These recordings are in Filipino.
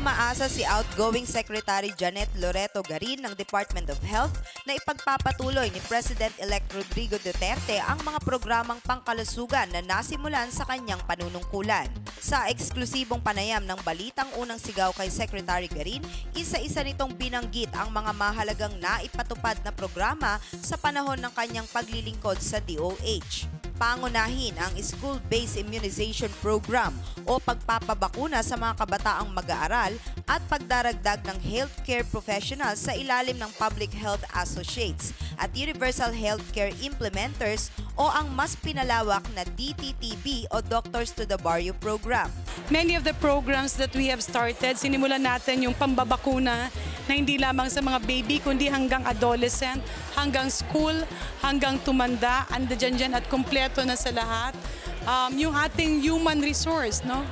Umaasa si outgoing Secretary Janet Loreto Garin ng Department of Health na ipagpapatuloy ni President-elect Rodrigo Duterte ang mga programang pangkalusugan na nasimulan sa kanyang panunungkulan. Sa eksklusibong panayam ng Balitang Unang Sigaw kay Secretary Garin, isa-isa nitong binanggit ang mga mahalagang naipatupad na programa sa panahon ng kanyang paglilingkod sa DOH. Pangunahin ang School-Based Immunization Program o pagpapabakuna sa mga kabataang mag-aaral at pagdaragdag ng healthcare professionals sa ilalim ng Public Health Associates at Universal Healthcare Implementers o ang mas pinalawak na DTTB o Doctors to the Barrio Program. Many of the programs that we have started, sinimulan natin yung pambabakuna na hindi lamang sa mga baby, kundi hanggang adolescent, hanggang school, hanggang tumanda, andyan dyan at kumpleto na sa lahat. Um, yung ating human resource, no?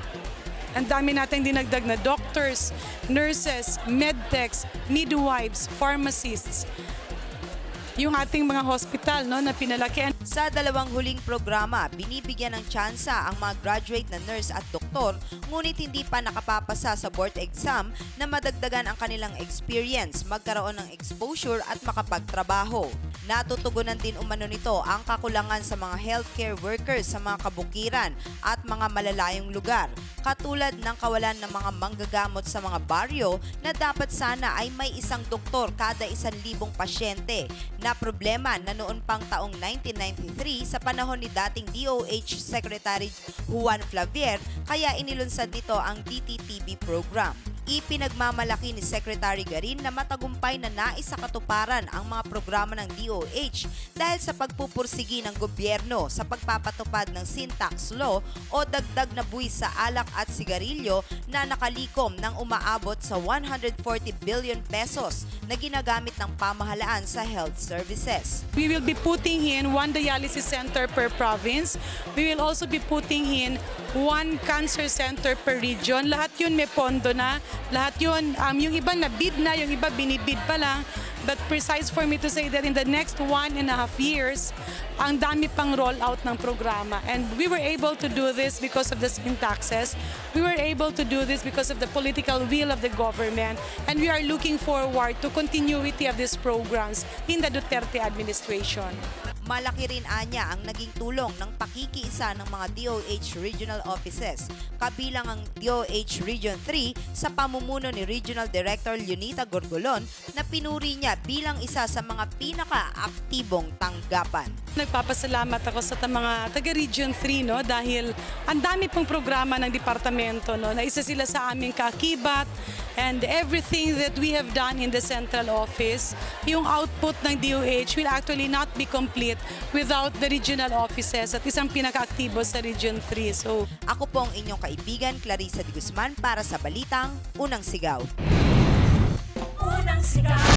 Ang dami nating dinagdag na doctors, nurses, medtechs, midwives, pharmacists. Yung ating mga hospital no, na pinalaki. Sa dalawang huling programa, binibigyan ng tsansa ang mga graduate na nurse at doktor ngunit hindi pa nakapapasa sa board exam na madagdagan ang kanilang experience, magkaroon ng exposure at makapagtrabaho. Natutugunan din umano nito ang kakulangan sa mga healthcare workers sa mga kabukiran at mga malalayong lugar, katulad ng kawalan ng mga manggagamot sa mga baryo na dapat sana ay may isang doktor kada isang libong pasyente na problema na noon pang taong 1993 sa panahon ni dating DOH Secretary Juan Flavier kaya inilunsad nito ang DTTB program. Ipinagmamalaki ni Secretary Garin na matagumpay na naisakatuparan ang mga programa ng DOH dahil sa pagpupursigi ng gobyerno sa pagpapatupad ng sin tax law o dagdag na buwis sa alak at sigarilyo na nakalikom ng umaabot sa 140 billion pesos na ginagamit ng pamahalaan sa health services. We will be putting in one dialysis center per province. We will also be putting in one cancer center per region. Lahat yun may pondo na. Lahat yun, um, yung iba na bid na, yung iba binibid pa lang. But precise for me to say that in the next one and a half years, ang dami pang rollout ng programa. And we were able to do this because of the sin taxes. We were able to do this because of the political will of the government. And we are looking forward to continuity of these programs in the Duterte administration. Malaki rin anya ang naging tulong ng pakikiisa ng mga DOH regional offices, kabilang ang DOH Region 3 sa pamumuno ni Regional Director Leonita Gorgolon na pinuri niya bilang isa sa mga pinaka-aktibong tanggapan. Nagpapasalamat ako sa mga taga Region 3 no dahil ang dami pong programa ng departamento no na isa sila sa aming kakibat and everything that we have done in the central office yung output ng DOH will actually not be complete without the regional offices at isang pinakaaktibo sa Region 3 so Ako po ang inyong kaibigan Clarissa de Guzman para sa Balitang Unang Sigaw. Unang sigaw.